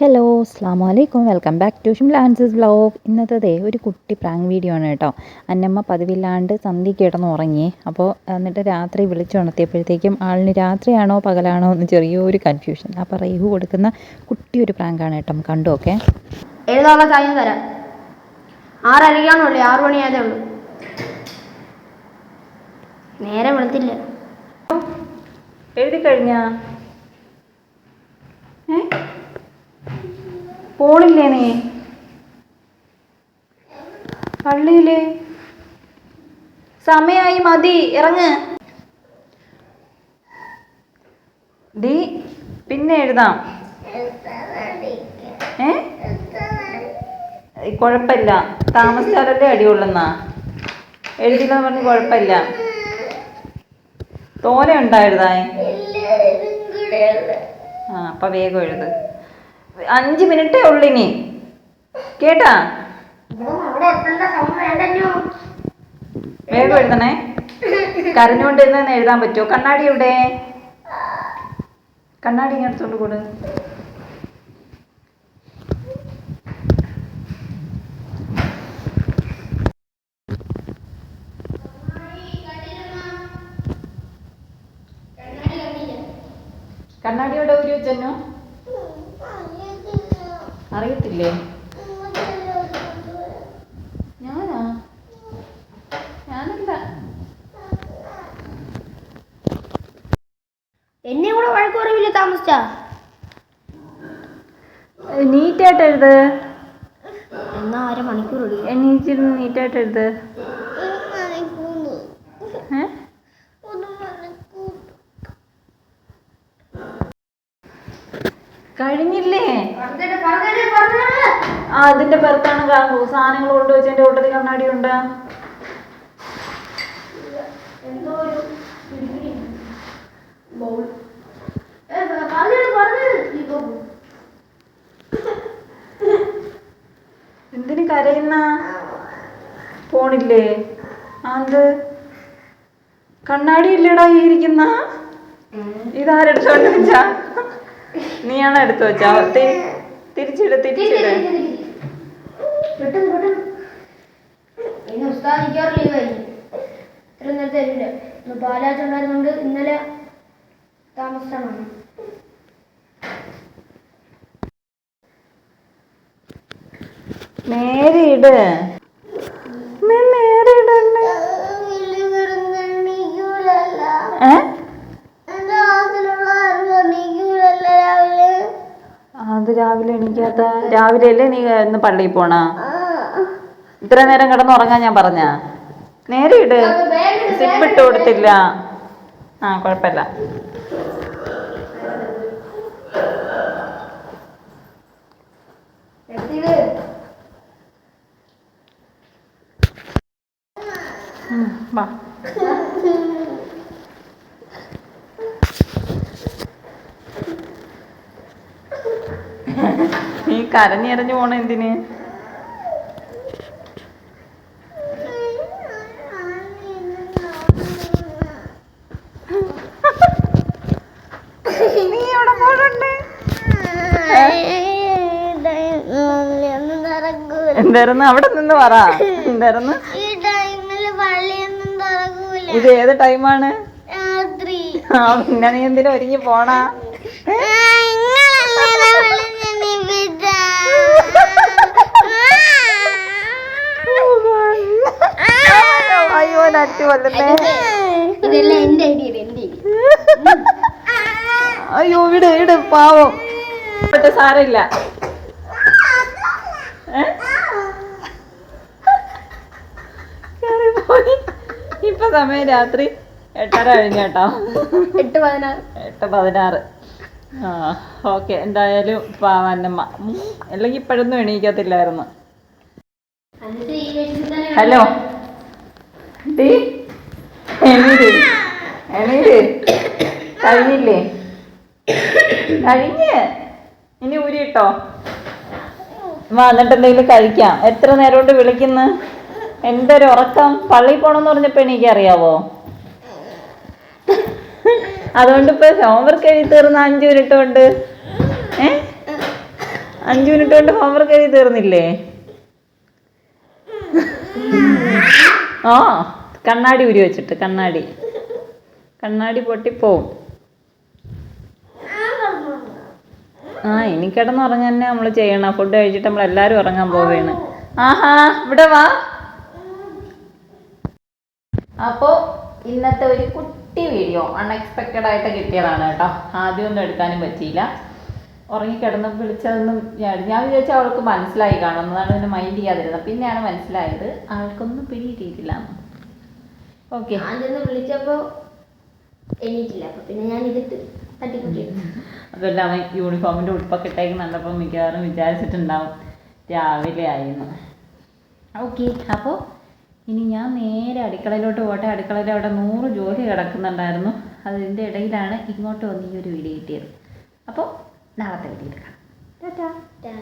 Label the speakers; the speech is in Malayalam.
Speaker 1: ഹലോ അസ്ലാം വലൈക്കും വെൽക്കം ബാക്ക് ടു ഷിം ലാൻസസ് ബ്ലോഗ് ഇന്നത്തെ ഒരു കുട്ടി പ്രാങ്ക് വീഡിയോ ആണ് കേട്ടോ. അന്നമ്മ പതിവില്ലാണ്ട് സന്ധി കിടന്ന് ഉറങ്ങി അപ്പോൾ എന്നിട്ട് രാത്രി വിളിച്ചുണർത്തിയപ്പോഴത്തേക്കും ആളിന് രാത്രിയാണോ പകലാണോ എന്ന് ചെറിയൊരു കൺഫ്യൂഷൻ അപ്പോൾ റൈഹു കൊടുക്കുന്ന കുട്ടി ഒരു പ്രാങ്കാണ് കേട്ടോ. കണ്ടു ഓക്കെ
Speaker 2: എഴുതാനുള്ള ടൈം തരാം ആറരയ്ക്കാണുള്ളൂ ആറു മണിയായതേ ഉള്ളൂ. നേരെ വെളുത്തില്ല.
Speaker 1: എഴുതി കഴിഞ്ഞാ? പോണില്ലേ നീ പള്ളിയിൽ. സമയായി മതി ഇറങ്ങ്. ഡി പിന്നെ എഴുതാം. ഏ? കുഴപ്പമില്ല. താമസിച്ചാലല്ലേ അടിയുള്ളെന്നാ. എഴുതില്ലെന്ന് പറഞ്ഞ് കുഴപ്പമില്ല. തോനെ ഉണ്ടായിരുതായി ആ അപ്പൊ വേഗം എഴുത്. അഞ്ച് മിനിറ്റേ ഉള്ളു ഇനി. കേട്ടാ? വേഗം എഴുതണേ. കരഞ്ഞുകൊണ്ട് എന്ന് എഴുതാൻ പറ്റുമോ? കണ്ണാടി എവിടെ? കണ്ണാടി ഇങ്ങനെ എടുത്തോണ്ട് കൂട്. കണ്ണാടി എവിടെ ഒരു വെച്ചെന്നു? അറിയത്തില്ലേ? ഞാനാ? ഞാനല്ല.
Speaker 2: എന്നെ കൂടെ വഴക്ക് പറയില്ല താമസിച്ച?
Speaker 1: നീറ്റായിട്ട് എഴുത്.
Speaker 2: എന്നാ അര മണിക്കൂർ
Speaker 1: എണീച്ചിരുന്ന് നീറ്റായിട്ട് എഴുത് ഏ? കഴിഞ്ഞില്ലേ? ആ അതിന്റെ പുറത്താണ് കാണൂ സാധനങ്ങൾ കൊണ്ടുവച്ചതിന്റെ കൂട്ടത്തിൽ കണ്ണാടി ഉണ്ട്? എന്തിന് കരയുന്ന? പോണില്ലേ അത് കണ്ണാടി ഇല്ലടാ ഈ ഇരിക്കുന്ന. ഇതാരെടുത്തോണ്ട് വെച്ചാ നീയാണ് എടുത്തു വെച്ചാ? തിരിച്ചിട തിരിച്ചിട്.
Speaker 2: ഇന്ന് ഇന്നലെ താമസിച്ചാണ്. വന്നത്.
Speaker 1: നേരെ ഇട് നീ നേരെ ഇടല്ലേ ഏ അത് രാവിലെ രാവിലെ അല്ലേ നീ ഇന്ന് പള്ളിയിൽ പോണ? ഇത്ര നേരം കിടന്നുറങ്ങാൻ ഞാൻ പറഞ്ഞ? നേരെ ഇട്. സിപ്പ് ഇട്ട് കൊടുത്തില്ല. ആ കുഴപ്പമില്ല. വാ. നീ കരഞ്ഞിരഞ്ഞു പോണ എന്തിന്? നീ എവിടെ പോണുണ്ട്? എന്തായിരുന്നു അവിടെ നിന്ന് പറ. എന്തായിരുന്നു ഇത് ഏത് ടൈമാണ്? പിന്നെ നീ എന്തിനാ ഒരുങ്ങി പോണാ? അയ്യോ ഇട് ഇട് പാവം. സാരമില്ല. ഇപ്പൊ സമയം രാത്രി എട്ടര കഴിഞ്ഞ കേട്ടോ.
Speaker 2: എട്ട് പതിനാറ്.
Speaker 1: എട്ട് പതിനാറ്. ആ ഓക്കെ എന്തായാലും പാവാനമ്മ അല്ലെങ്കിൽ ഇപ്പോഴൊന്നും എണീക്കത്തില്ലായിരുന്നു. ഹലോ? കഴിഞ്ഞില്ലേ? കഴിഞ്ഞ്. ഇനി ഊരിട്ടോ വാ എന്തെങ്കിലും കഴിക്കാം. എത്ര നേരം കൊണ്ട് വിളിക്കുന്നു? എന്തൊരു ഉറക്കം. പള്ളിയിൽ പോണെന്ന് പറഞ്ഞപ്പോ എനിക്ക് അറിയാവോ അതുകൊണ്ട് ഇപ്പൊ ഹോംവർക്ക് എഴുതി തീർന്ന അഞ്ചു മിനിറ്റ് കൊണ്ട്. ഏ? അഞ്ചു മിനിറ്റ് കൊണ്ട് ഹോംവർക്ക് എഴുതി തീർന്നില്ലേ? ആ കണ്ണാടി ഉരി വെച്ചിട്ട് കണ്ണാടി. കണ്ണാടി പൊട്ടിപ്പോവും ആ ഇനി കിടന്നുറങ്ങാൻ തന്നെ നമ്മൾ ചെയ്യണം ഫുഡ് കഴിച്ചിട്ട് നമ്മൾ എല്ലാവരും ഉറങ്ങാൻ പോവുകയാണ് ആഹാ ഇവിടെ വാ. അപ്പോ ഇന്നത്തെ ഒരു കുട്ടി വീഡിയോ അൺഎക്സ്പെക്റ്റഡ് ആയിട്ട് കിട്ടിയതാണ് കേട്ടോ. ആദ്യമൊന്നും എടുക്കാനും പറ്റിയില്ല. ഉറങ്ങിക്കിടന്ന് വിളിച്ചതൊന്നും ഞാൻ ഞാൻ വിചാരിച്ച അവൾക്ക് മനസ്സിലായി കാണുന്നതാണ് പിന്നെ മൈൻഡ് ചെയ്യാതിരുന്നത്. പിന്നെയാണ് മനസ്സിലായത് ആൾക്കൊന്നും പിടിയിട്ടിട്ടില്ല ഓക്കെ
Speaker 2: ആദ്യം വിളിച്ചപ്പോൾ വിളിച്ചപ്പോ എണീറ്റില്ല. അപ്പൊ പിന്നെ ഞാൻ ഇതിട്ട് തട്ടിക്കുട്ടി.
Speaker 1: അവൻ യൂണിഫോമിന്റെ ഉടുപ്പൊക്കെ ഇട്ടേക്കുന്നുണ്ടപ്പോൾ മിക്കവാറും വിചാരിച്ചിട്ടുണ്ടാവും രാവിലെ ആയിരുന്നു ഓക്കെ അപ്പോൾ ഇനി ഞാൻ നേരെ അടുക്കളയിലോട്ട് പോട്ടെ. അടുക്കളയിൽ അവിടെ നൂറ് ജോലി കിടക്കുന്നുണ്ടായിരുന്നു. അതിന്റെ ഇടയിലാണ് ഇങ്ങോട്ട് വന്ന് ഈ ഒരു വീഡിയോ കിട്ടിയത്. അപ്പോൾ หน้าเราเต๋อดีไหมคะจ้า
Speaker 2: จ้า